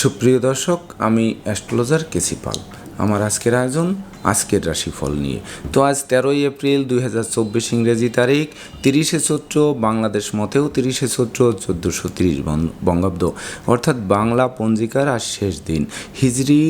সুপ্রিয় দর্শক, আমি অ্যাস্ট্রোলজার কেসি পাল। আমার আজকের আয়োজন আজকের রাশিফল নিয়ে। তো আজ তেরোই এপ্রিল দুই হাজার চব্বিশ ইংরেজি তারিখ, তিরিশে চৈত্র বাংলাদেশ মতেও তিরিশে চৈত্র চোদ্দোশো তিরিশ বঙ্গাব্দ। অর্থাৎ বাংলা পঞ্জিকার আজ শেষ দিন। হিজরি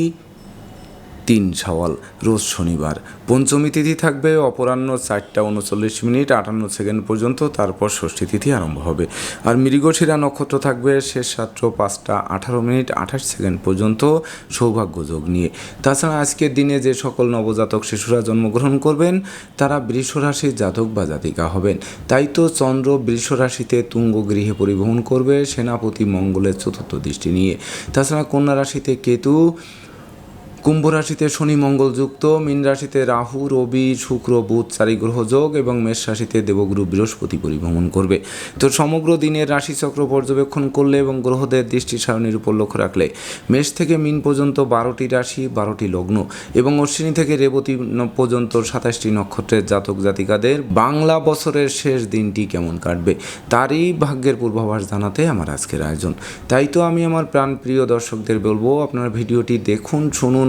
তিন সওয়াল, রোজ শনিবার। পঞ্চমী তিথি থাকবে অপরাহ্ন চারটা উনচল্লিশ মিনিট, আটান্ন সেকেন্ড পর্যন্ত, তারপর ষষ্ঠী তিথি আরম্ভ হবে। আর মৃগশিরা নক্ষত্র থাকবে শেষ রাত্র পাঁচটা আঠারো মিনিট, আঠাশ সেকেন্ড পর্যন্ত সৌভাগ্য যোগ নিয়ে। তাছাড়া আজকের দিনে যে সকল নবজাতক শিশুরা জন্মগ্রহণ করবেন, তারা বৃষ রাশির জাতক বা জাতিকা হবেন। তাই তো চন্দ্র বৃষ রাশিতে তুঙ্গ গৃহে পরিবহন করবে সেনাপতি মঙ্গলের চতুর্থ দৃষ্টি নিয়ে। তাছাড়া কন্যা রাশিতে কেতু কুম্ভ রাশিতে শনি মঙ্গল যুক্ত মীন রাশিতে রাহু, রবি, শুক্র, বুধ, চারি গ্রহ যোগ এবং মেষ রাশিতে দেবগুরু, বৃহস্পতি পরিভ্রমণ করবে। তো সমগ্র দিনের রাশিচক্র পর্যবেক্ষণ করলে এবং গ্রহদের দৃষ্টি সারণীর উপর লক্ষ্য রাখলে মেষ থেকে মিন পর্যন্ত বারোটি রাশি, বারোটি লগ্ন এবং অশ্বিনী থেকে রেবতী পর্যন্ত সাতাশটি নক্ষত্রের জাতক জাতিকাদের বাংলা বছরের শেষ দিনটি কেমন কাটবে তারই ভাগ্যের পূর্বাভাস জানাতে আমার আজকের আয়োজন। তাই তো আমি আমার প্রাণপ্রিয় দর্শকদের বলব, আপনারা ভিডিওটি দেখুন, শুনুন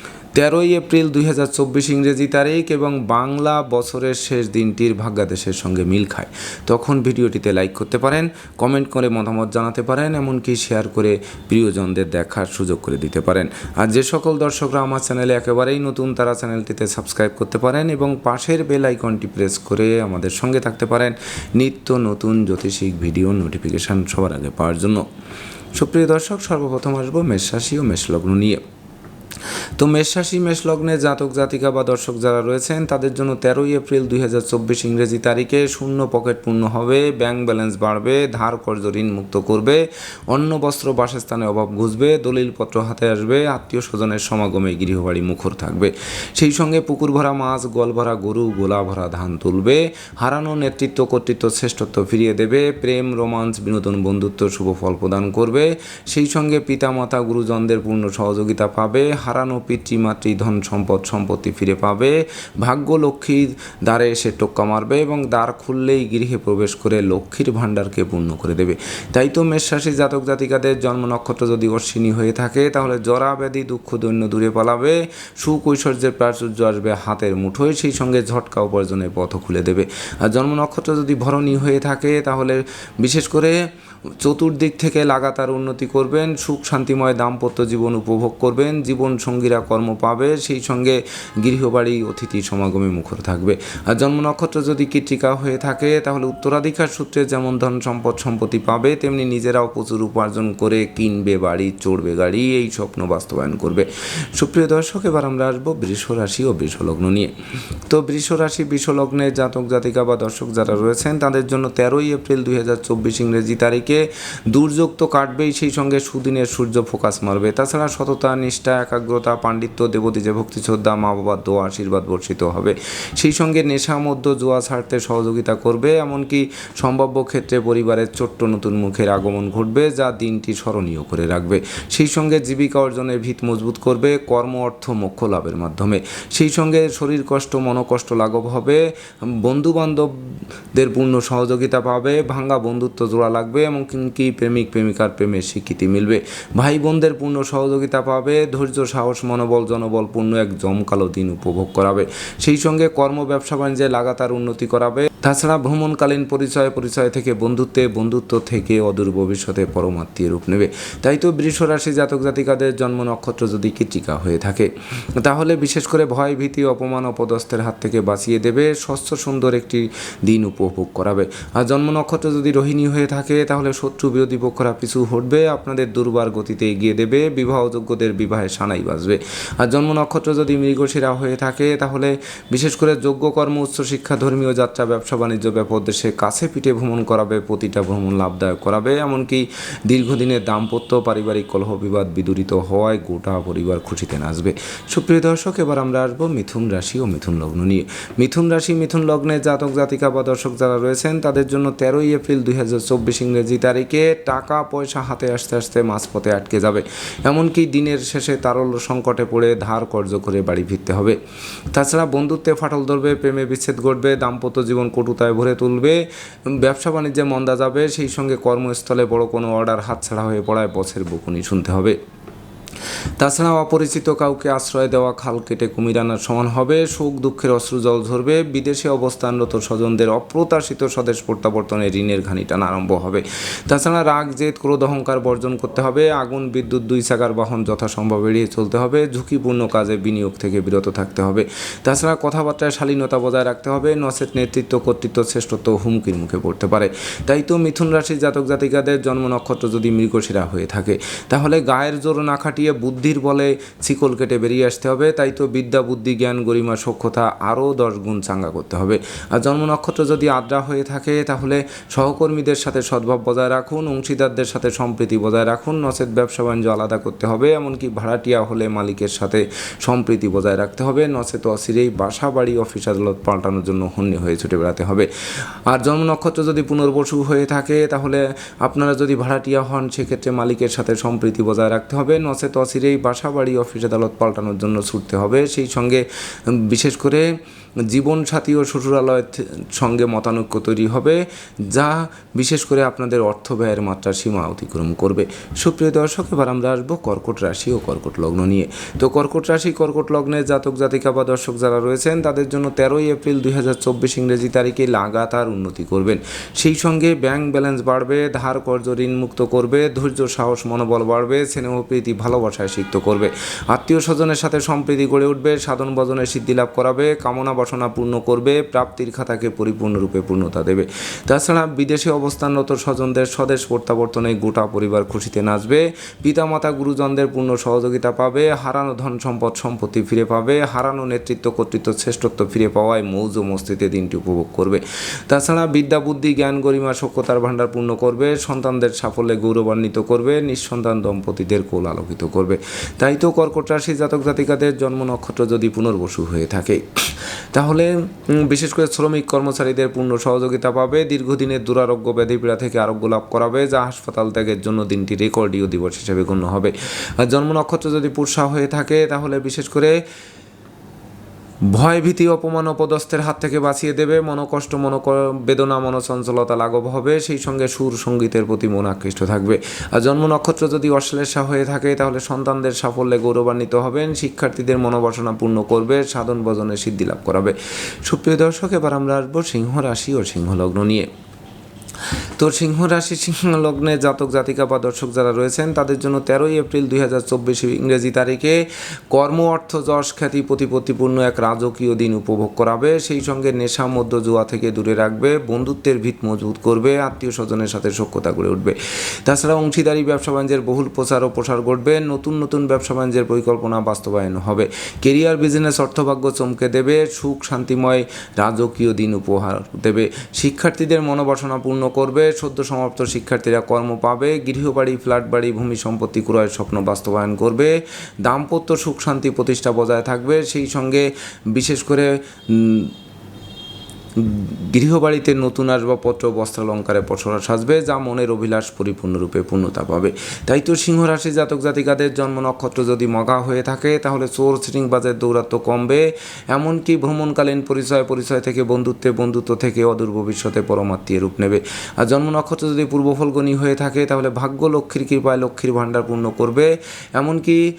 তেরোই এপ্রিল দুই হাজার চব্বিশ ইংরেজি তারিখ এবং বাংলা বছরের শেষ দিনটির ভাগ্যাদেশের সঙ্গে মিল খায়। তখন ভিডিওটিতে লাইক করতে পারেন কমেন্ট করে মতামত জানাতে পারেন, এমনকি শেয়ার করে প্রিয়জনদের দেখার সুযোগ করে দিতে পারেন। আর যে সকল দর্শকরা আমার চ্যানেলে একেবারেই নতুন, তারা চ্যানেলটিতে সাবস্ক্রাইব করতে পারেন এবং পাশের বেল আইকনটি প্রেস করে আমাদের সঙ্গে থাকতে পারেন। নিত্য নতুন জ্যোতিষিক ভিডিও নোটিফিকেশান সবার আগে পাওয়ার জন্য। সুপ্রিয় দর্শক, সর্বপ্রথম আসব মেষ রাশি ও মেষলগ্ন নিয়ে। তো মেষরাশি, মেষলগ্নে জাতক, জাতিকা বা দর্শক যারা রয়েছেন, তাদের জন্য তেরোই এপ্রিল দুই হাজার চব্বিশ ইংরেজি তারিখে শূন্য পকেট পূর্ণ হবে, ব্যাংক ব্যালেন্স বাড়বে, ধার কর্জ ঋণ মুক্ত করবে, অন্ন, বস্ত্র, বাসস্থানে অভাব ঘুষবে, দলিলপত্র হাতে আসবে আত্মীয় স্বজনের সমাগমে গৃহবাড়ি মুখর থাকবে। সেই সঙ্গে পুকুর ভরা মাছ গল ভরা গরু গোলা ভরা ধান তুলবে, হারানো নেতৃত্ব, কর্তৃত্ব, শ্রেষ্ঠত্ব ফিরিয়ে দেবে, প্রেম রোমান্স বিনোদন, বন্ধুত্ব, শুভ ফল প্রদান করবে, সেই সঙ্গে পিতামাতা, গুরুজনদের পূর্ণ সহযোগিতা পাবে হারানো পিতৃমাতৃ ধন সম্পদ, সম্পত্তি ফিরে পাবে। ভাগ্য লক্ষ্মীর দ্বারে এসে টোক্কা মারবে এবং দ্বার খুললেই গৃহে প্রবেশ করে লক্ষ্মীর ভাণ্ডারকে পূর্ণ করে দেবে। তাই তো মেষরাশি জাতক জাতিকাদের জন্ম নক্ষত্র যদি অশ্বিনী হয়ে থাকে, তাহলে জরা ব্যাধি দুঃখ দৈন্য দূরে পালাবে। সুখ ঐশ্বর্যের প্রাচুর্য আসবে হাতের মুঠোয়, সেই সঙ্গে ঝটকা উপার্জনের পথ খুলে দেবে। আর জন্ম নক্ষত্র যদি ভরণী হয়ে থাকে, তাহলে বিশেষ করে চতুর্দিক থেকে লাগাতার উন্নতি করবেন, সুখ শান্তিময় দাম্পত্য জীবন উপভোগ করবেন, জীবন সঙ্গীরা কর্ম পাবে, সেই সঙ্গে গৃহবাড়ি, অতিথি সমাগমে মুখর থাকবে। আর জন্ম নক্ষত্র যদি কৃত্রিকা হয়ে থাকে, তাহলে উত্তরাধিকার সূত্রে যেমন ধন সম্পদ সম্পত্তি পাবে, তেমনি নিজেরাও প্রচুর উপার্জন করে কিনবে বাড়ি, চড়বে গাড়ি, এই স্বপ্ন বাস্তবায়ন করবে। সুপ্রিয় দর্শক, এবার আমরা আসব বৃষ রাশি ও বৃষলগ্ন নিয়ে। তো বৃষ রাশি বৃষলগ্নে জাতক জাতিকা বা দর্শক যারা রয়েছেন, তাদের জন্য তেরোই এপ্রিল দুই হাজার চব্বিশ ইংরেজি তারিখে দুর্যোগ তো কাটবেই, সেই সঙ্গে সুদিনের সূর্য ফোকাস মারবে। তাছাড়া সততা, নিষ্ঠা, একাগ্রতা, পাণ্ডিত্য দেবতী যে ভক্তি শ্রদ্ধা মা বাবার দোয়া, আশীর্বাদ বর্ষিত হবে। সেই সঙ্গে নেশা মধ্য জোয়া ছাড়তে সহযোগিতা করবে, এমনকি সম্ভাব্য ক্ষেত্রে পরিবারের ছোট্ট নতুন মুখের আগমন ঘটবে, যা দিনটি স্মরণীয় করে রাখবে। সেই সঙ্গে জীবিকা অর্জনের ভিত মজবুত করবে, কর্ম, অর্থ, মোক্ষ লাভের মাধ্যমে। সেই সঙ্গে শরীর কষ্ট, মনোকষ্ট লাঘব হবে বন্ধু বান্ধবদের পূর্ণ সহযোগিতা পাবে, ভাঙ্গা বন্ধুত্ব জোড়া লাগবে এমনকি প্রেমিক, প্রেমিকার প্রেমের স্বীকৃতি মিলবে। ভাই বোনদের পূর্ণ সহযোগিতা পাবে, ধৈর্য, সাহস, মনোবল জনবল পূর্ণ এক জমকালো দিন উপভোগ করাবে। সেই সঙ্গে কর্ম, ব্যবসা, বাণিজ্যে লাগাতার উন্নতি করাবে। তাছাড়া ভ্রমণকালীন পরিচয় পরিচয় থেকে বন্ধুত্বে, বন্ধুত্ব থেকে অদূর ভবিষ্যতে পরমাত্মীয় রূপ নেবে। তাই তো বৃষ রাশি জাতক জাতিকাদের জন্ম নক্ষত্র যদি কৃতিকা হয়ে থাকে, তাহলে বিশেষ করে ভয়, ভীতি, অপমান, অপদস্থের হাত থেকে বাঁচিয়ে দেবে। স্বচ্ছ, সুন্দর একটি দিন উপভোগ করাবে। আর জন্ম নক্ষত্র যদি রোহিণী হয়ে থাকে, তাহলে শত্রু বিরোধী পক্ষরা পিছু হটবে, আপনাদের দুর্বার গতিতে এগিয়ে দেবে, বিবাহযোগ্যদের বিবাহে সানাই বাজবে। আর জন্ম নক্ষত্র যদি মৃগশিরা হয়ে থাকে, তাহলে বিশেষ করে যোগ্য কর্ম উচ্চশিক্ষা ধর্মীয় যাত্রা, ব্যবসা, বাণিজ্য ব্যাপার উদ্দেশ্যে কাছে পিঠে ভ্রমণ করাবে, প্রতিটা ভ্রমণ লাভদায়ক করাবে। এমনকি দীর্ঘদিনের দাম্পত্য, পারিবারিক কলহ, বিবাদ বিদূরিত হওয়ায় গোটা পরিবার খুশিতে নাচবে। সুপ্রিয় দর্শক, এবার আমরা আসব মিথুন রাশি ও মিথুন লগ্ন নিয়ে। মিথুন রাশি, মিথুন লগ্নে জাতক, জাতিকা বা দর্শক যারা রয়েছেন, তাদের জন্য তেরোই এপ্রিল দুই হাজার চব্বিশ ইংরেজি তারিখে টাকা পয়সা হাতে আসতে আসতে মাঝপথে আটকে যাবে। এমনকি দিনের শেষে তারল্য সংকটে পড়ে ধার কর্য করে বাড়ি ফিরতে হবে। তাছাড়া বন্ধুত্বে ফাটল ধরবে, প্রেমে বিচ্ছেদ ঘটবে, দাম্পত্য জীবন কটুতায় ভরে তুলবে, ব্যবসা বাণিজ্যে মন্দা যাবে, সেই সঙ্গে কর্মস্থলে বড় কোনো অর্ডার হাতছাড়া হয়ে পড়ায় বছের বকুনি শুনতে হবে। তাছাড়া অপরিচিত কাউকে আশ্রয় দেওয়া, খাল কেটে কুমির আনার সমান হবে। সুখ, দুঃখের অশ্রু জল ঝরবে। বিদেশে অবস্থানরত স্বজনদের অপ্রত্যাশিত স্বদেশ প্রত্যাবর্তনে ঋণের ঘানি টানা আরম্ভ হবে। তাছাড়া রাগ, জেদ, ক্রোধ, অহংকার বর্জন করতে হবে। আগুন, বিদ্যুৎ, দুই চাকার বাহন যথাসম্ভব এড়িয়ে চলতে হবে। ঝুঁকিপূর্ণ কাজে বিনিয়োগ থেকে বিরত থাকতে হবে। তাছাড়া কথাবার্তায় শালীনতা বজায় রাখতে হবে। নচেত নেতৃত্ব, কর্তৃত্ব, শ্রেষ্ঠত্ব হুমকির মুখে পড়তে পারে। তাই তো মিথুন রাশির জাতক জাতিকাদের জন্ম নক্ষত্র যদি মৃগশিরা হয়ে থাকে, তাহলে গায়ের জোর না খাটিয়ে বুদ্ধির বলে শিকল কেটে বেরিয়ে আসতে হবে। তাই তো বিদ্যা, বুদ্ধি, জ্ঞান, গরিমা সক্ষতা আরও দশ গুণ চাঙ্গা করতে হবে। আর জন্ম নক্ষত্র যদি আদ্রা হয়ে থাকে, তাহলে সহকর্মীদের সাথে সদ্ভাব বজায় রাখুন, অংশীদারদের সাথে সম্প্রীতি বজায় রাখুন, নচেত ব্যবসা বাণিজ্য আলাদা করতে হবে, এমনকি ভাড়াটিয়া হলে মালিকের সাথে সম্প্রীতি বজায় রাখতে হবে, নচেত অসিরেই বাসা বাড়ি, অফিস আদালত পাল্টানোর জন্য হন্যে হয়ে ছুটে বেড়াতে হবে। আর জন্ম নক্ষত্র যদি পুনর্বসু হয়ে থাকে, তাহলে আপনারা যদি ভাড়াটিয়া হন, সেক্ষেত্রে মালিকের সাথে সম্প্রীতি বজায় রাখতে হবে, নচেত অচিরেই বাসা বাড়ি অফিস আদালত পাল্টানোর জন্য ছুটতে হবে। সেই সঙ্গে বিশেষ করে জীবনসাথী ও শ্বশুরালয়ের সঙ্গে মতানৈক্য তৈরি হবে, যা বিশেষ করে আপনাদের অর্থ ব্যয়ের মাত্রা সীমা অতিক্রম করবে। সুপ্রিয় দর্শক, এবার আমরা আসব কর্কট রাশি ও কর্কট লগ্ন নিয়ে। তো কর্কট রাশি, কর্কট লগ্নের জাতক, জাতিকা বা দর্শক যারা রয়েছেন, তাদের জন্য তেরোই এপ্রিল দুই হাজার চব্বিশ ইংরেজি তারিখে লাগাতার উন্নতি করবেন। সেই সঙ্গে ব্যাংক ব্যালেন্স বাড়বে, ধার কর্য ঋণ মুক্ত করবে, ধৈর্য, সাহস, মনোবল বাড়বে, স্নেহ, প্রীতি, ভালোবাসায় সিক্ত করবে। আত্মীয় স্বজনের সাথে সম্প্রীতি গড়ে উঠবে, সাধন, ভজনের সিদ্ধি লাভ করাবে, কামনা বাসনা পূর্ণ করবে, প্রাপ্তির খাতাকে পরিপূর্ণরূপে পূর্ণতা দেবে। তাছাড়া বিদেশে অবস্থানরত স্বজনদের স্বদেশ প্রত্যাবর্তনে গোটা পরিবার খুশিতে নাচবে, পিতামাতা গুরুজনদের পূর্ণ সহযোগিতা পাবে, হারানো ধন সম্পদ সম্পত্তি ফিরে পাবে, হারানো নেতৃত্ব, কর্তৃত্ব, শ্রেষ্ঠত্ব ফিরে পাওয়ায় মৌজ মস্তিতে দিনটি উপভোগ করবে। তাছাড়া বিদ্যা, বুদ্ধি, জ্ঞান, গরিমা সক্ষতার ভাণ্ডার পূর্ণ করবে, সন্তানদের সাফল্যে গৌরবান্বিত করবে, নিঃসন্তান দম্পতিদের কোল আলোকিত করবে। তাই তো কর্কট রাশি জাতক জাতিকাদের জন্ম নক্ষত্র যদি পুনর্বসু হয়ে থাকে। তাহলে বিশেষ করে শ্রমিক কর্মচারীদের পূর্ণ সহযোগিতা পাবে, দীর্ঘদিনের দুরারোগ্য ব্যাধি পীড়া থেকে আরোগ্য লাভ করাবে, যা হাসপাতাল ত্যাগের জন্য দিনটি রেকর্ডীয় দিবস হিসেবে গণ্য হবে। জন্ম নক্ষত্র যদি পুরসা হয়ে থাকে, তাহলে বিশেষ করে ভয় ভীতি অপমান, অপদস্থের হাত থেকে বাঁচিয়ে দেবে। মনোকষ্ট মন বেদনা মনচঞ্চলতা লাঘব হবে। সেই সঙ্গে সুর সঙ্গীতের প্রতি মন আকৃষ্ট থাকবে। আর জন্ম নক্ষত্র যদি অশ্লেষা হয়ে থাকে, তাহলে সন্তানদের সাফল্যে গৌরবান্বিত হবেন। শিক্ষার্থীদের মনোবাসনা পূর্ণ করবে। সাধন ভজনের সিদ্ধি লাভ করাবে। সুপ্রিয় দর্শক, এবার আমরা আসব সিংহ রাশি ও সিংহলগ্ন নিয়ে। তো সিংহ রাশি সিংহ লগ্নে জাতক, জাতিকা বা দর্শক যারা রয়েছেন, তাদের জন্য তেরোই এপ্রিল দুই হাজার চব্বিশ ইংরেজি তারিখে কর্ম, অর্থ, যশ, খ্যাতি, প্রতিপত্তিপূর্ণ এক রাজকীয় দিন উপভোগ করাবে। সেই সঙ্গে নেশা মধ্য জুয়া থেকে দূরে রাখবে, বন্ধুত্বের ভিত মজবুত করবে, আত্মীয় স্বজনের সাথে সখ্যতা গড়ে উঠবে। তাছাড়া অংশীদারি, ব্যবসা বাণিজ্যের বহুল প্রচার ও প্রসার ঘটবে, নতুন নতুন ব্যবসা বাণিজ্যের পরিকল্পনা বাস্তবায়ন হবে। কেরিয়ার, বিজনেস, অর্থভাগ্য চমকে দেবে, সুখ, শান্তিময়, রাজকীয় দিন উপহার দেবে। শিক্ষার্থীদের মনোবাসনা পূর্ণ করবে সদ্য সমাপ্ত শিক্ষার্থীরা কর্ম পাবে। গৃহবাড়ি ফ্ল্যাট বাড়ি ভূমি সম্পত্তি ক্রয়ের স্বপ্ন বাস্তবায়ন করবে। দাম্পত্য সুখ শান্তি প্রতিষ্ঠা বজায় থাকবে। সেই সঙ্গে বিশেষ করে গৃহবাড়িতে নতুন আসবাবপত্র, বস্ত্রালঙ্কারে পসরা সাজবে, যা মনের অভিলাষ পরিপূর্ণরূপে পূর্ণতা পাবে। তাই তো সিংহ রাশি জাতক জাতিকাদের জন্ম নক্ষত্র যদি মগা হয়ে থাকে, তাহলে চোর সিটিংবাজের দৌরাত্ম কমবে। এমনকি ভ্রমণকালীন পরিচয় পরিচয় থেকে বন্ধুত্বে বন্ধুত্ব থেকে অদূর ভবিষ্যতে পরমাত্মীয় রূপ নেবে। আর জন্ম নক্ষত্র যদি পূর্ব ফলগণী হয়ে থাকে, তাহলে ভাগ্য লক্ষ্মীর কৃপায় লক্ষ্মীর ভাণ্ডার পূর্ণ করবে। এমনকি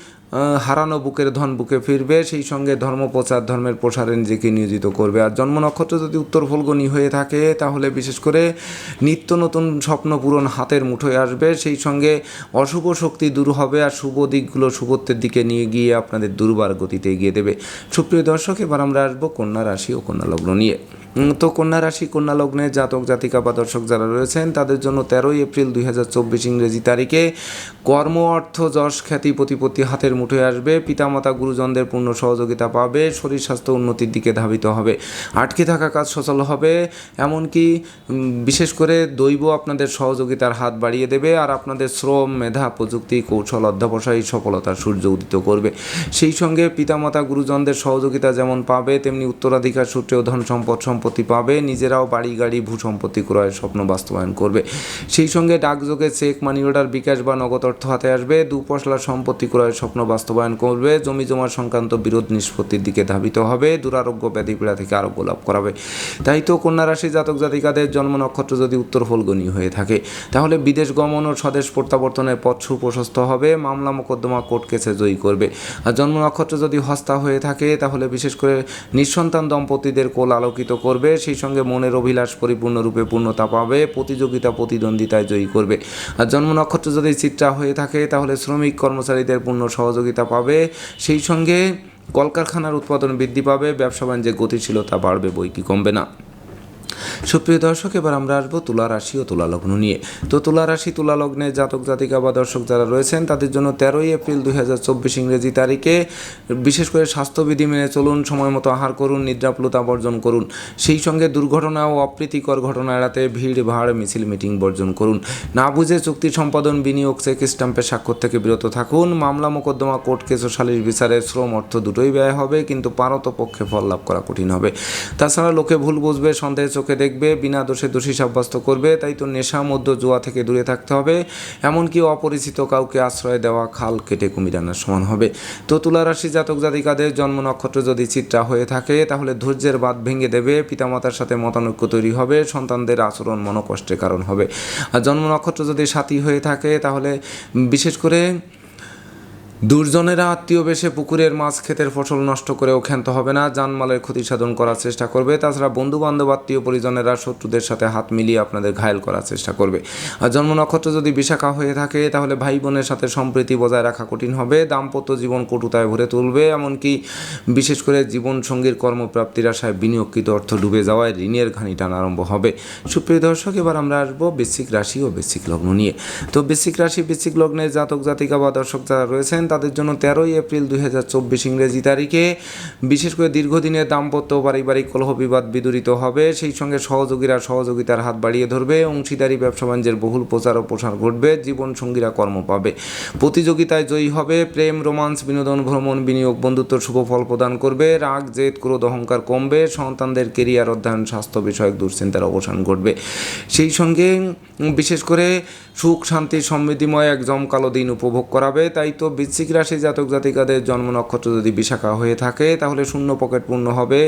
হারানো বুকের ধন বুকে ফিরবে, সেই সঙ্গে ধর্মপ্রচার, ধর্মের প্রসারে নিজেকে নিয়োজিত করবে। আর জন্ম নক্ষত্র যদি উত্তর ফলগণী হয়ে থাকে, তাহলে বিশেষ করে নিত্য নতুন স্বপ্ন পূরণ হাতের মুঠোয় আসবে। সেই সঙ্গে অশুভ শক্তি দূর হবে আর শুভ দিকগুলো শুভত্বের দিকে নিয়ে গিয়ে আপনাদের দুর্বার গতিতে এগিয়ে দেবে। সুপ্রিয় দর্শক, এবার আমরা আসব কন্যা রাশি ও কন্যা লগ্ন নিয়ে। তো কন্যা রাশি, কন্যা লগ্নে জাতক, জাতিকা বা দর্শক যারা রয়েছেন, তাদের জন্য তেরোই এপ্রিল দুই হাজার চব্বিশ ইংরেজি তারিখে কর্ম, অর্থ, যশ, খ্যাতি, প্রতিপত্তি হাতের মুঠোয় আসবে। পিতামাতা, গুরুজনদের পূর্ণ সহযোগিতা পাবে। শরীর স্বাস্থ্য উন্নতির দিকে ধাবিত হবে। আটকে থাকা কাজ সচল হবে। এমনকি বিশেষ করে দৈব আপনাদের সহযোগিতার হাত বাড়িয়ে দেবে আর আপনাদের শ্রম, মেধা, প্রযুক্তি, কৌশল, অধ্যাবসায়ী সফলতার সূর্য উদিত করবে। সেই সঙ্গে পিতামাতা, গুরুজনদের সহযোগিতা যেমন পাবে, তেমনি উত্তরাধিকার সূত্রেও ধন সম্পদ সম্পত্তি পাবে, নিজেরাও বাড়ি, গাড়ি ভূ সম্পত্তি ক্রয়ের স্বপ্ন বাস্তবায়ন করবে। সেই সঙ্গে ডাকযোগে চেক মানি অর্ডার বিকাশ বা নগদ অর্থ হাতে আসবে। দু দুপশলা সম্পত্তি ক্রয়ের স্বপ্ন বাস্তবায়ন করবে। জমি জমা সংক্রান্ত বিরোধ নিষ্পত্তির দিকে ধাবিত হবে। দুরারোগ্য ব্যাধি পীড়া থেকে আরোগ্য লাভ করাবে। তাই তো কন্যা রাশি জাতক জাতিকাদের জন্ম নক্ষত্র যদি উত্তর ফলগনি হয়ে থাকে, তাহলে বিদেশ গমন ও স্বদেশ প্রত্যাবর্তনের পথ সুপ্রশস্ত হবে। মামলা মোকদ্দমা কোর্ট কেসে জয়ী করবে। আর জন্ম নক্ষত্র যদি হস্তা হয়ে থাকে, তাহলে বিশেষ করে নিঃসন্তান দম্পতিদের কোল আলোকিত করবে সেই সঙ্গে মনের অভিলাষ পরিপূর্ণরূপে পূর্ণতা পাবে, প্রতিযোগিতা, প্রতিদ্বন্দ্বিতায় জয়ী করবে। আর জন্ম নক্ষত্র যদি চিত্রা হয়ে থাকে, তাহলে শ্রমিক কর্মচারীদের পূর্ণ সহযোগিতা পাবে। সেই সঙ্গে কলকারখানার উৎপাদন বৃদ্ধি পাবে, ব্যবসা বাণিজ্যের গতিশীলতা বাড়বে, বই কি কমবে না। সুপ্রিয় দর্শক, এবার আমরা আসব তুলা রাশি ও তুলা লগ্ন নিয়ে। তো তুলা রাশি, তুলা লগ্নে জাতক, জাতিকা বা দর্শক যারা রয়েছেন, তাদের জন্য তেরোই এপ্রিল দুই হাজার চব্বিশ ইংরেজি তারিখে বিশেষ করে স্বাস্থ্যবিধি মেনে চলুন, সময় মতো আহার করুন, নিদ্রাপ্লুতা বর্জন করুন। সেই সঙ্গে দুর্ঘটনা ও অপ্রীতিকর ঘটনা এড়াতে ভিড়, ভাড়, মিছিল, মিটিং বর্জন করুন। না বুঝে চুক্তি সম্পাদন, বিনিয়োগ, চেক স্ট্যাম্পের স্বাক্ষর থেকে বিরত থাকুন। মামলা, মোকদ্দমা, কোর্ট কেস ও সালিশ বিচারে শ্রম অর্থ দুটোই ব্যয় হবে, কিন্তু পারত পক্ষে ফল লাভ করা কঠিন হবে। তাছাড়া লোকে ভুল বুঝবে, সন্দেহে চোখে দেখবে, বিনা দোষে দোষী সাব্যস্ত করবে, তাই তো নেশা মধ্য জুয়া থেকে দূরে থাকতে হবে। এমনকি অপরিচিত কাউকে আশ্রয় দেওয়া, খাল কেটে কুমির আনার সমান হবে। তো তুলা রাশি জাতক জাতিকাদের জন্ম নক্ষত্র যদি চিত্রা হয়ে থাকে, তাহলে ধৈর্যের বাদ ভেঙে দেবে, পিতামাতার সাথে মতানৈক্য তৈরি হবে, সন্তানদের আচরণ মনোকষ্টের কারণ হবে। আর জন্ম নক্ষত্র যদি সাথী হয়ে থাকে, তাহলে বিশেষ করে দুর্জনেরা আত্মীয় বেশে পুকুরের মাছ ক্ষেতের ফসল নষ্ট করেও ক্ষান্ত হবে না, জানমালের ক্ষতি সাধন করার চেষ্টা করবে। তাছাড়া বন্ধু বান্ধব আত্মীয় পরিজনেরা শত্রুদের সাথে হাত মিলিয়ে আপনাদের ঘায়ল করার চেষ্টা করবে। আর জন্ম নক্ষত্র যদি বিশাখা হয়ে থাকে, তাহলে ভাই বোনের সাথে সম্প্রীতি বজায় রাখা কঠিন হবে। দাম্পত্য জীবন কটুতায় ভরে তুলবে, এমনকি বিশেষ করে জীবন সঙ্গীর কর্মপ্রাপ্তির আশায় বিনিয়োগকৃত অর্থ ডুবে যাওয়ায় ঋণের ঘানি টান আরম্ভ হবে। সুপ্রিয় দর্শক, এবার আমরা আসব বেসিক রাশি ও বেসিক লগ্ন নিয়ে। তো বেসিক রাশি বেসিক লগ্নের জাতক জাতিকা বা দর্শক যারা রয়েছেন তাদের জন্য তেরোই এপ্রিল দুই হাজার চব্বিশ ইংরেজি তারিখে। বিশেষ করে দীর্ঘদিনের দাম্পত্য পারিবারিক কলহ বিবাদ বিদূরিত হবে। সেই সঙ্গে সহযোগীরা সহযোগিতার হাত বাড়িয়ে ধরবে। অংশীদারি, ব্যবসা বাণিজ্যের বহুল প্রচার ও প্রসার ঘটবে। জীবন সঙ্গীরা কর্ম পাবে। প্রতিযোগিতায় জয়ী হবে। প্রেম, রোমান্স, বিনোদন, ভ্রমণ, বিনিয়োগ, বন্ধুত্ব, শুভ ফল প্রদান করবে। রাগ, জেদ, ক্রোধ, অহংকার কমবে। সন্তানদের কেরিয়ার অধ্যয়ন, স্বাস্থ্য বিষয়ক দুশ্চিন্তার অবসান ঘটবে। সেই সঙ্গে বিশেষ করে সুখ, শান্তি, সমৃদ্ধিময় এক জমকালো দিন উপভোগ করাবে। তাই তো বৃশ্চিক রাশি জাতক জাতিকাদের জন্ম নক্ষত্র যদি বিশাখা হয়ে থাকে, তাহলে শূন্য পকেট পূর্ণ হবে।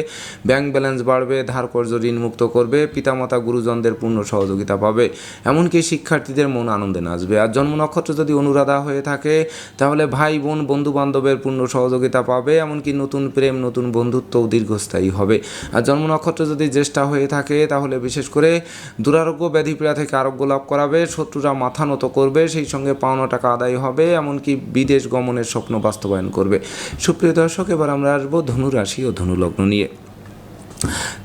ব্যাংক ব্যালেন্স বাড়বে, ধার কর্য ঋণ মুক্ত করবে, পিতামাতা, গুরুজনদের পূর্ণ সহযোগিতা পাবে। এমনকি শিক্ষার্থীদের মন আনন্দে নাচবে। আর জন্ম নক্ষত্র যদি অনুরাধা হয়ে থাকে, তাহলে ভাই, বোন বন্ধু বান্ধবের পূর্ণ সহযোগিতা পাবে। এমনকি নতুন প্রেম, নতুন বন্ধুত্বও দীর্ঘস্থায়ী হবে। আর জন্ম নক্ষত্র যদি জ্যেষ্ঠা হয়ে থাকে, তাহলে বিশেষ করে দুরারোগ্য ব্যাধি পীড়া থেকে আরোগ্য লাভ করাবে। শত্রুরা মাথা নত করবে, সেই সঙ্গে পাওনা টাকা আদায় হবে। এমনকি বিদেশ গমনের স্বপ্ন বাস্তবায়ন করবে। সুপ্রিয় দর্শক, এবার আমরা আসব ধনুরাশি ও ধনুলগ্ন নিয়ে।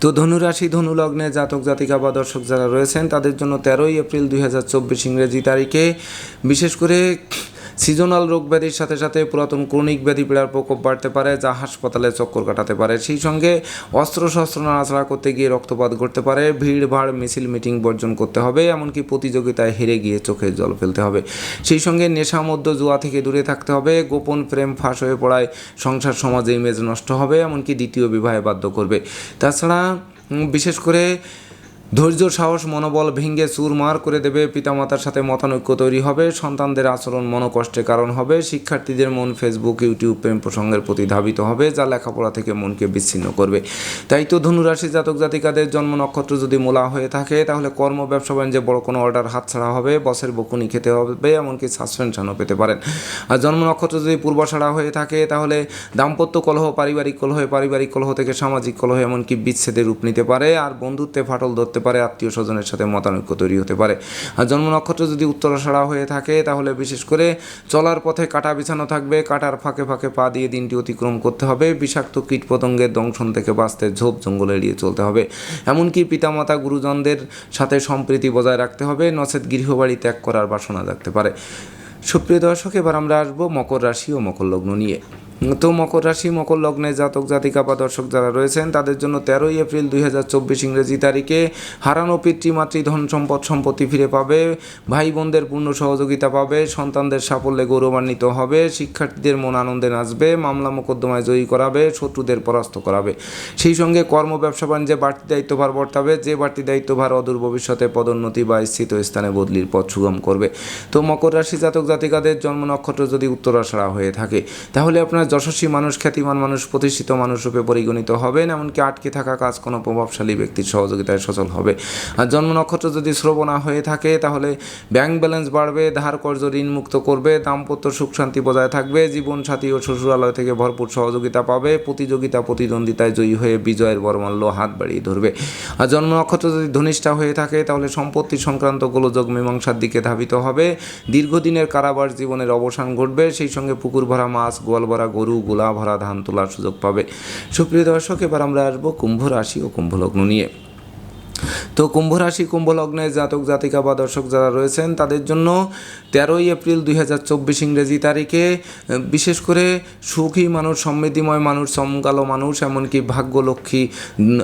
তো ধনুরাশি, ধনুলগ্নে জাতক, জাতিকা বা দর্শক যারা রয়েছেন, তাদের জন্য তেরোই এপ্রিল দুই হাজার চব্বিশ ইংরেজি তারিখে বিশেষ করে সিজনাল রোগ ব্যাধির সাথে সাথে পুরাতন ক্রনিক ব্যাধি পীড়ার প্রকোপ বাড়তে পারে, যা হাসপাতালে চক্কর কাটাতে পারে। সেই সঙ্গে অস্ত্র শস্ত্র নাড়াচাড়া করতে গিয়ে রক্তপাত ঘটতে পারে। ভিড়, ভাড়, মিছিল, মিটিং বর্জন করতে হবে, এমনকি প্রতিযোগিতায় হেরে গিয়ে চোখে জল ফেলতে হবে। সেই সঙ্গে নেশা মধ্য জুয়া থেকে দূরে থাকতে হবে। গোপন প্রেম ফাঁস হয়ে পড়ায় সংসার, সমাজে ইমেজ নষ্ট হবে, এমনকি দ্বিতীয় বিবাহে বাধ্য করবে। তাছাড়া বিশেষ করে ধৈর্য, সাহস, মনোবল ভেঙে চুরমার করে দেবে পিতামাতার সাথে মতানৈক্য তৈরি হবে, সন্তানদের আচরণ মনোকষ্টের কারণ হবে, শিক্ষার্থীদের মন ফেসবুক ইউটিউব প্রেম প্রসঙ্গের প্রতি ধাবিত হবে, যা লেখাপড়া থেকে মনকে বিচ্ছিন্ন করবে। তাই তো ধনুরাশি জাতক জাতিকাদের জন্ম নক্ষত্র যদি মোলা হয়ে থাকে, তাহলে কর্ম, ব্যবসা বাণিজ্যে বড় কোনো অর্ডার হাতছাড়া হবে, বসের বকুনি খেতে হবে, এমনকি সাসপেনশনও পেতে পারেন। আর জন্ম নক্ষত্র যদি পূর্বসাড়া হয়ে থাকে, তাহলে দাম্পত্য কলহ, পারিবারিক কলহে, পারিবারিক কলহ থেকে সামাজিক কলহ, এমনকি বিচ্ছেদের রূপ নিতে পারে। আর বন্ধুত্বে ফাটল ধরতে হতে পারে, আত্মীয় স্বজনের সাথে মতানৈক্য তৈরি হতে পারে। আর জন্ম নক্ষত্র যদি উত্তরাষাড়া হয়ে থাকে, তাহলে বিশেষ করে চলার পথে কাটা বিছানো থাকবে, কাটার ফাঁকে ফাঁকে পা দিয়ে দিনটি অতিক্রম করতে হবে, বিষাক্ত কীটপতঙ্গের দংশন থেকে বাঁচতে ঝোপ জঙ্গল এড়িয়ে চলতে হবে। এমনকি পিতামাতা, গুরুজনদের সাথে সম্প্রীতি বজায় রাখতে হবে নচেত গৃহবাড়ি ত্যাগ করার বাসনা থাকতে পারে। সুপ্রিয় দর্শক, এবার আমরা আসব মকর রাশি ও মকর লগ্ন নিয়ে। তো মকর রাশি, মকর লগ্নে জাতক, জাতিকা বা দর্শক যারা রয়েছেন, তাদের জন্য তেরোই এপ্রিল দুই হাজার চব্বিশ ইংরেজি তারিখে হারানো পিতৃমাতৃ ধন সম্পদ, সম্পত্তি ফিরে পাবে, ভাই বোনদের পূর্ণ সহযোগিতা পাবে, সন্তানদের সাফল্যে গৌরবান্বিত হবে, শিক্ষার্থীদের মন আনন্দে নাচবে, মামলা মোকদ্দমায় জয়ী করাবে, শত্রুদের পরাস্ত করাবে। সেই সঙ্গে কর্ম, ব্যবসা, বাণিজ্যে বাড়তি দায়িত্বভার বর্তাবে, যে বাড়তি দায়িত্বভার অদূর ভবিষ্যতে পদোন্নতি বা স্থিত স্থানে বদলির পথ সুগম করবে। তো মকর রাশি জাতক, জাতিকাদের জন্ম নক্ষত্র যদি উত্তরাষাড়া হয়ে থাকে, তাহলে আপনার যশস্বী মানুষ, খ্যাতিমান মানুষ, প্রতিষ্ঠিত মানুষ রূপে পরিগণিত হবেন, এমনকি আটকে থাকা কাজ কোনো প্রভাবশালী ব্যক্তির সহযোগিতায় সচল হবে। আর জন্ম নক্ষত্র যদি শ্রবণা হয়ে থাকে, তাহলে ব্যাংক ব্যালেন্স বাড়বে, ধার কর্য ঋণ মুক্ত করবে, দাম্পত্য সুখ শান্তি বজায় থাকবে জীবন সাথী ও শ্বশুরালয় থেকে ভরপুর সহযোগিতা পাবে, প্রতিযোগিতা প্রতিদ্বন্দ্বিতায় জয়ী হয়ে বিজয়ের বরমাল্য হাত বাড়িয়ে ধরবে। আর জন্ম নক্ষত্র যদি ধনিষ্ঠা হয়ে থাকে, তাহলে সম্পত্তি সংক্রান্ত গোলযোগ মীমাংসার দিকে ধাবিত হবে। দীর্ঘদিনের কারাবাস জীবনের অবসান ঘটবে, সেই সঙ্গে পুকুর ভরা মাছ, গোয়াল ভরা গরু গোলা ভরা ধান তোলার সুযোগ পাবে। সুপ্রিয় দর্শক, এবার আমরা আসব কুম্ভ রাশি ও কুম্ভ লগ্ন নিয়ে। তো কুম্ভ রাশি, কুম্ভ লগ্নে জাতক, জাতিকা বা দর্শক যারা রয়েছেন, তাদের জন্য তেরোই এপ্রিল দুই হাজার চব্বিশ ইংরেজি তারিখে বিশেষ করে সুখী মানুষ, সমৃদ্ধিময় মানুষ, সমকালো মানুষ, এমনকি ভাগ্যলক্ষ্মী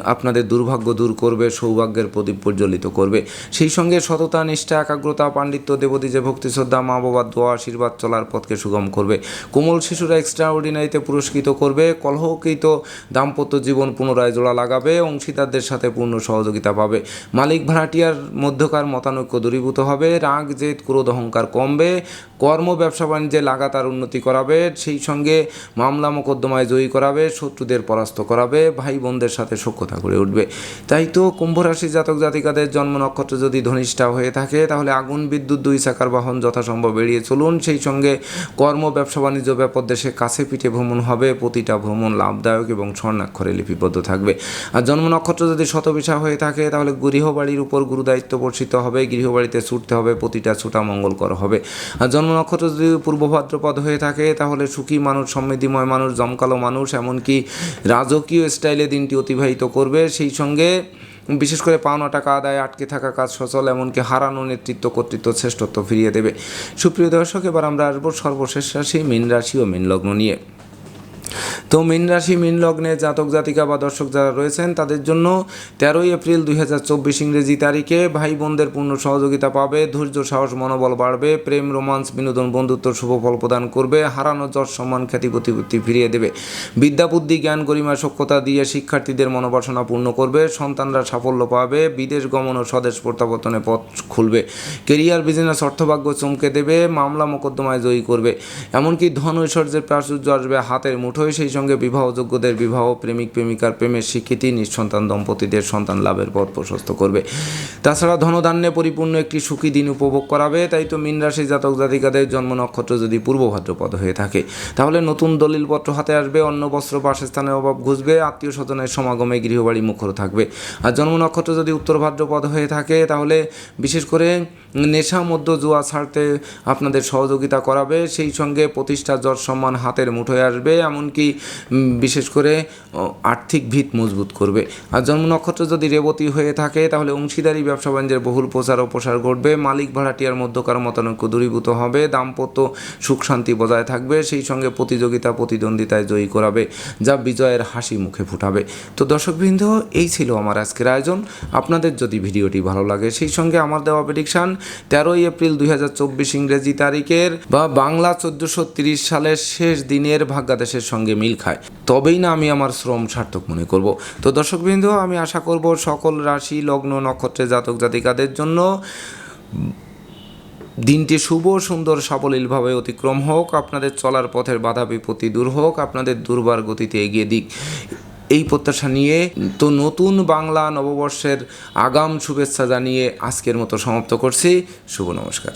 আপনাদের দুর্ভাগ্য দূর করবে, সৌভাগ্যের প্রদীপ প্রজ্বলিত করবে। সেই সঙ্গে সততা, নিষ্ঠা, একাগ্রতা, পাণ্ডিত্য দেবদীজে ভক্তি, শ্রদ্ধা, মা বাবার দোয়া, আশীর্বাদ, চলার পথকে সুগম করবে। কোমল শিশুরা এক্সট্রা অর্ডিনারিতে পুরস্কৃত করবে, কলহকৃত দাম্পত্য জীবন পুনরায় জোড়া লাগাবে, অংশীদারদের সাথে পূর্ণ সহযোগিতা পাবে। মালিক ভাড়াটিয়ার মধ্যকার মতানৈক্য দূরীভূত হবে। রাগ, জেদ, ক্রোধ, অহংকার কমবে। কর্ম, ব্যবসা, বাণিজ্যে লাগাতার উন্নতি করাবে। সেই সঙ্গে মামলা, মোকদ্দমায় জয়ী করাবে। শত্রুদের পরাস্ত করাবে। ভাই বোনদের সাথে সখ্যতা গড়ে উঠবে। তাই তো কুম্ভ রাশি জাতক জাতিকাদের জন্ম নক্ষত্র যদি ধনিষ্ঠা হয়ে থাকে, তাহলে আগুন, বিদ্যুৎ, দুই চাকার বাহন যথাসম্ভব এড়িয়ে চলুন। সেই সঙ্গে কর্ম, ব্যবসা, বাণিজ্য ব্যাপার দেশে কাছে পিঠে ভ্রমণ হবে। প্রতিটা ভ্রমণ লাভদায়ক এবং স্বর্ণাক্ষরে লিপিবদ্ধ থাকবে। আর জন্ম নক্ষত্র যদি শতবিশা হয়ে থাকে তাহলে গৃহবাড়ির উপর গুরুদায়িত্ব বর্ষিত হবে, গৃহবাড়িতে ছুটতে হবে, প্রতিটা ছুটা মঙ্গলকর হবে। আর জন্ম নক্ষত্র যদি পূর্ব ভাদ্রপদ হয়ে থাকে, তাহলে সুখী মানুষ, সমৃদ্ধিময় মানুষ, জমকালো মানুষ, এমনকি রাজকীয় স্টাইলে দিনটি অতিবাহিত করবে। সেই সঙ্গে বিশেষ করে পাওনা টাকা আদায় আটকে থাকা কাজ সচল, এমনকি হারানো নেতৃত্ব কর্তৃত্ব শ্রেষ্ঠত্ব ফিরিয়ে দেবে। সুপ্রিয় দর্শক, এবার আমরা আসব সর্বশেষ রাশি, মীন রাশি ও মীন লগ্ন নিয়ে। তো মীন রাশি, মীন লগ্নে জাতক, জাতিকা বা দর্শক যারা রয়েছেন, তাদের জন্য তেরোই এপ্রিল দুই হাজার চব্বিশ ইংরেজি তারিখে ভাই বোনদের পূর্ণ সহযোগিতা পাবে, ধৈর্য, সাহস, মনোবল বাড়বে, প্রেম, রোমান্স, বিনোদন, বন্ধুত্ব, শুভ ফল প্রদান করবে, হারানো যশ, সম্মান, খ্যাতি প্রতিপত্তি ফিরিয়ে দেবে। বিদ্যা, বুদ্ধি, জ্ঞান, গরিমা সক্ষতা দিয়ে শিক্ষার্থীদের মনোবাসনা পূর্ণ করবে, সন্তানরা সাফল্য পাবে, বিদেশ গমন ও স্বদেশ প্রত্যাবর্তনে পথ খুলবে। কেরিয়ার, বিজনেস, অর্থভাগ্য চমকে দেবে, মামলা, মোকদ্দমায় জয়ী করবে। এমনকি ধন ঐশ্বর্যের প্রাচুর্য আসবে হাতের মুঠোয়। সেই সঙ্গে বিবাহযোগ্যদের বিবাহ, প্রেমিক, প্রেমিকার প্রেমের স্বীকৃতি, নিঃসন্তান, দম্পতিদের সন্তান লাভের পথ প্রশস্ত করবে। তাছাড়া ধনধান্যে পরিপূর্ণ একটি সুখী দিন উপভোগ করাবে, তাই তো মীন রাশি জাতক জাতিকাদের জন্ম নক্ষত্র যদি পূর্ব ভাদ্রপদ হয়ে থাকে, তাহলে নতুন দলিলপত্র হাতে আসবে অন্য বস্ত্র, বাসস্থানের অভাব ঘুষবে, আত্মীয় স্বজনের সমাগমে গৃহবাড়ি মুখর থাকবে। আর জন্ম নক্ষত্র যদি উত্তর ভাদ্রপদ হয়ে থাকে, তাহলে বিশেষ করে নেশা মধ্য জুয়া ছাড়তে আপনাদের সহযোগিতা করাবে, সেই সঙ্গে প্রতিষ্ঠা, যশ, সম্মান হাতের মুঠোয় আসবে, এমনকি উম, বিশেষ করে আর্থিক ভিত মজবুত করবে। আর জন্ম নক্ষত্র যদি রেবতী হয়ে থাকে তাহলে অংশীদারি ব্যবসা বাণিজ্যের বহুল প্রচার ও প্রসার ঘটবে। মালিক ভাড়াটিয়ার মধ্যকার মতানৈক্য দূরীভূত হবে। দাম্পত্য সুখ শান্তি বজায় থাকবে। সেই সঙ্গে প্রতিযোগিতা প্রতিদ্বন্দ্বিতায় জয়ী করাবে যা বিজয়ের হাসি মুখে ফুটাবে। তো দর্শকবৃন্দ এই ছিল আমার আজকের আয়োজন। আপনাদের যদি ভিডিওটি ভালো লাগে সেই সঙ্গে আমার দেওয়া প্রেডিকশান তেরোই এপ্রিল দুই হাজার চব্বিশ ইংরেজি তারিখের বা বাংলা চোদ্দোশো সালের শেষ দিনের ভাগ্যাদেশের সঙ্গে মিল খায়। তবেই না আমি আমার শ্রম সার্থক মনে করব। তো দর্শকবৃন্দ, আমি আশা করব সকল রাশি, লগ্ন নক্ষত্রের জাতক, জাতিকাদের জন্য দিনটি শুভ, সুন্দর, সাবলীলভাবে অতিক্রম হোক। আপনাদের চলার পথের বাধা, বিপত্তি দূর হোক। আপনাদের দুর্বার গতিতে এগিয়ে দিক। এই প্রত্যাশা নিয়ে তো নতুন বাংলা নববর্ষের আগাম শুভেচ্ছা জানিয়ে আজকের মতো সমাপ্ত করছি। শুভ নমস্কার।